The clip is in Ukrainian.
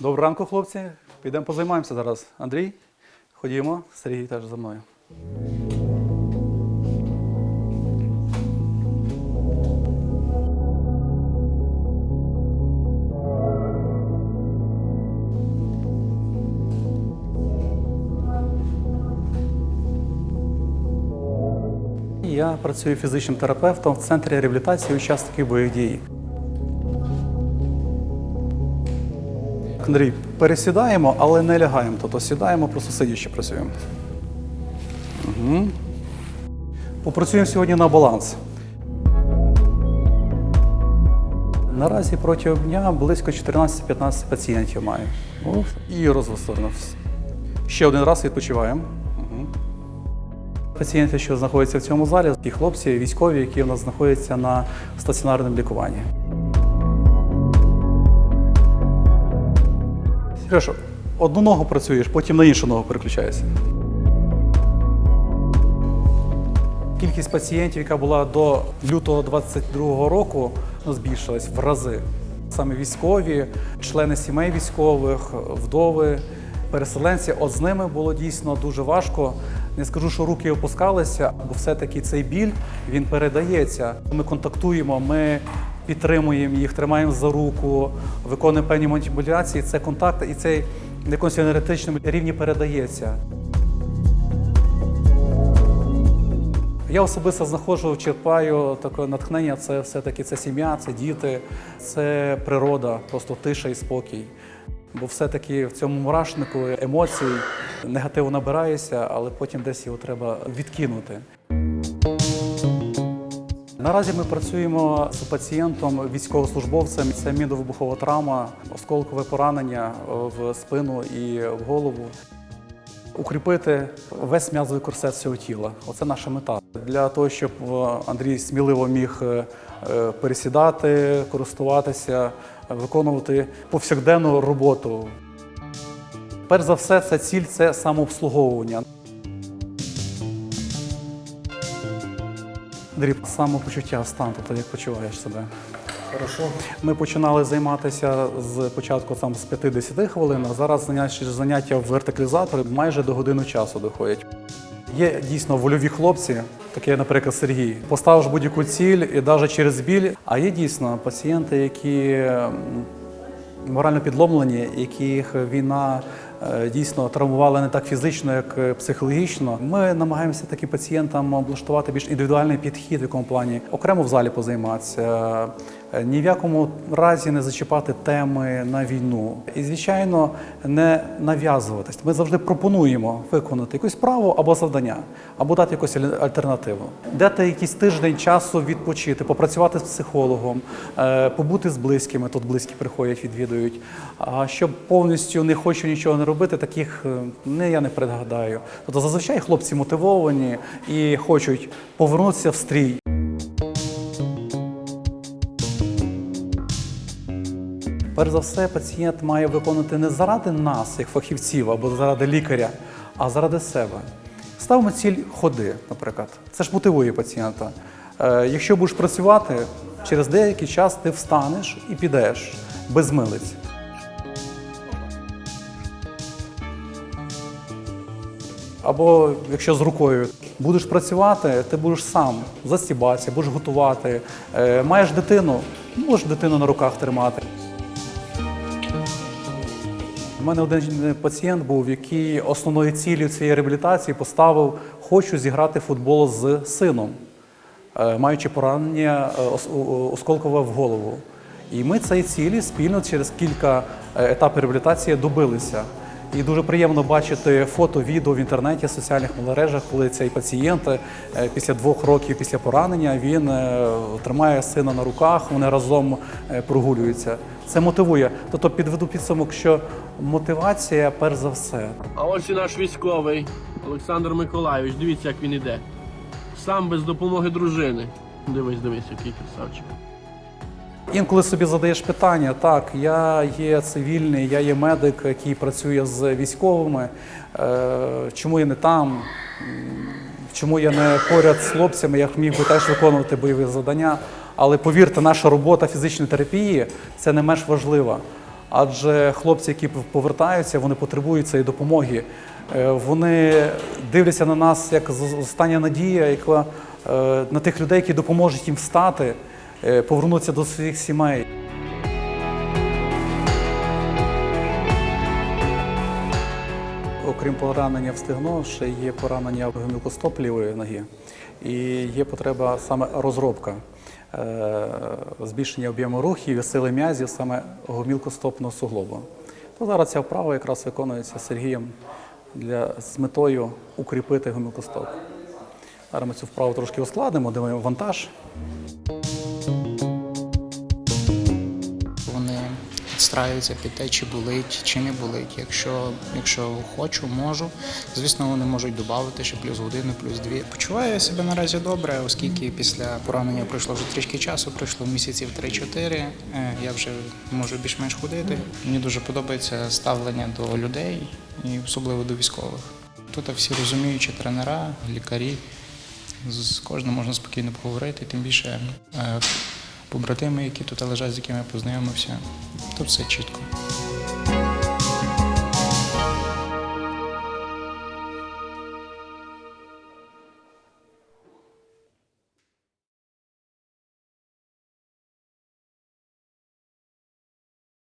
Доброго ранку, хлопці. Підемо позаймаємося зараз. Андрій, ходімо, Сергій теж за мною. Я працюю фізичним терапевтом в центрі реабілітації учасників бойових дій. Андрій, пересідаємо, але не лягаємо. Тобто сідаємо, просто сидячи працюємо. Угу. Попрацюємо сьогодні на баланс. Наразі протягом дня близько 14-15 пацієнтів маю. О, І розвосторонився. Ще один раз відпочиваємо. Угу. Пацієнти, що знаходяться в цьому залі, ті хлопці, військові, які у нас знаходяться на стаціонарному лікуванні. Сережо, одну ногу працюєш, потім на іншу ногу переключаєшся. Кількість пацієнтів, яка була до лютого 22-го року, ну, збільшилась в рази. Саме військові, члени сімей військових, вдови, переселенці. От з ними було дійсно дуже важко. Не скажу, що руки опускалися, бо все-таки цей біль він передається. Ми контактуємо, ми підтримуємо їх, тримаємо за руку, виконуємо певні маніпуляції. Це контакт і цей на якомусь енергетичному рівні передається. Я особисто знаходжу, черпаю таке натхнення. Це все-таки це сім'я, це діти, це природа, просто тиша і спокій. Бо все-таки в цьому мурашнику емоцій негативу набирається, але потім десь його треба відкинути. Наразі ми працюємо з пацієнтом, військовослужбовцем. Це міновибухова травма, осколкове поранення в спину і в голову. Укріпити весь м'язовий корсет всього тіла. Оце наша мета. Для того, щоб е, Андрій сміливо міг е, е, пересідати, користуватися, виконувати повсякденну роботу. Перш за все, це ціль це самообслуговування. Андрій, самопочуття стан, тобто як почуваєш себе? Хорошо. Ми починали займатися з початку там з 50 хвилин, а зараз заняття, заняття в вертикалізаторі майже до години часу доходять. Є дійсно вольові хлопці, такі, наприклад, Сергій. Поставиш будь-яку ціль і навіть через біль. А є дійсно пацієнти, які морально підломлені, яких війна дійсно травмували не так фізично, як е, психологічно. Ми намагаємося таким пацієнтам облаштувати більш індивідуальний підхід в якому плані окремо в залі позайматися. Е, Ні в якому разі не зачіпати теми на війну. І, звичайно, не нав'язуватись. Ми завжди пропонуємо виконати якусь справу або завдання, або дати якусь альтернативу. Дати якийсь тиждень часу відпочити, попрацювати з психологом, е, побути з близькими. Тут близькі приходять, відвідують. А щоб повністю не хочу нічого не робити, таких е, не я не пригадаю. Тобто зазвичай хлопці мотивовані і хочуть повернутися в стрій. Перш за все, пацієнт має виконувати не заради нас, як фахівців, або заради лікаря, а заради себе. Ставимо ціль ходи, наприклад. Це ж мотивує пацієнта. Е, якщо будеш працювати, через деякий час ти встанеш і підеш без милиць. Або якщо з рукою будеш працювати, ти будеш сам застібатися, будеш готувати. Е, маєш дитину, можеш дитину на руках тримати. Мене один пацієнт був, який основною ціллю цієї реабілітації поставив хочу зіграти футбол з сином, е, маючи поранення е, осколкове в голову. І ми цієї цілі спільно через кілька е, етапів реабілітації добилися. І дуже приємно бачити фото, відео в інтернеті, в соціальних мережах, коли цей пацієнт е, після двох років після поранення він е, тримає сина на руках, вони разом е, прогулюються. Це мотивує. Тобто підведу підсумок, що мотивація перш за все. А ось і наш військовий Олександр Миколайович. Дивіться, як він іде. Сам без допомоги дружини. Дивись, дивись, який красавчик. Інколи собі задаєш питання, так, я є цивільний, я є медик, який працює з військовими. Е, чому я не там? Чому я не поряд з хлопцями, я міг би теж виконувати бойові завдання. Але повірте, наша робота фізичної терапії це не менш важлива. Адже хлопці, які повертаються, вони потребують цієї допомоги. Е, Вони дивляться на нас як остання надія, яка е, на тих людей, які допоможуть їм встати, повернутися до своїх сімей. Окрім поранення в стегно, ще є поранення в гомілкостоп лівої ноги. І є потреба саме розробка, е, збільшення об'єму рухів і сили м'язів саме гомілкостопного суглобу. То зараз ця вправа якраз виконується Сергієм для, з метою укріпити гомілкостоп. Зараз ми цю вправу трошки ускладнимо, дивимо вантаж. Підстраюються під те, чи болить, чи не болить. Якщо, якщо хочу, можу. Звісно, вони можуть додати ще плюс годину, плюс дві. Почуваю себе наразі добре, оскільки після поранення пройшло вже трішки часу, пройшло місяців 3-4. е, Я вже можу більш-менш ходити. Мені дуже подобається ставлення до людей і особливо до військових. Тут всі розуміючі тренера, лікарі. З кожним можна спокійно поговорити, тим більше е, побратими, які тут лежать, з якими я познайомився. Тут все чітко.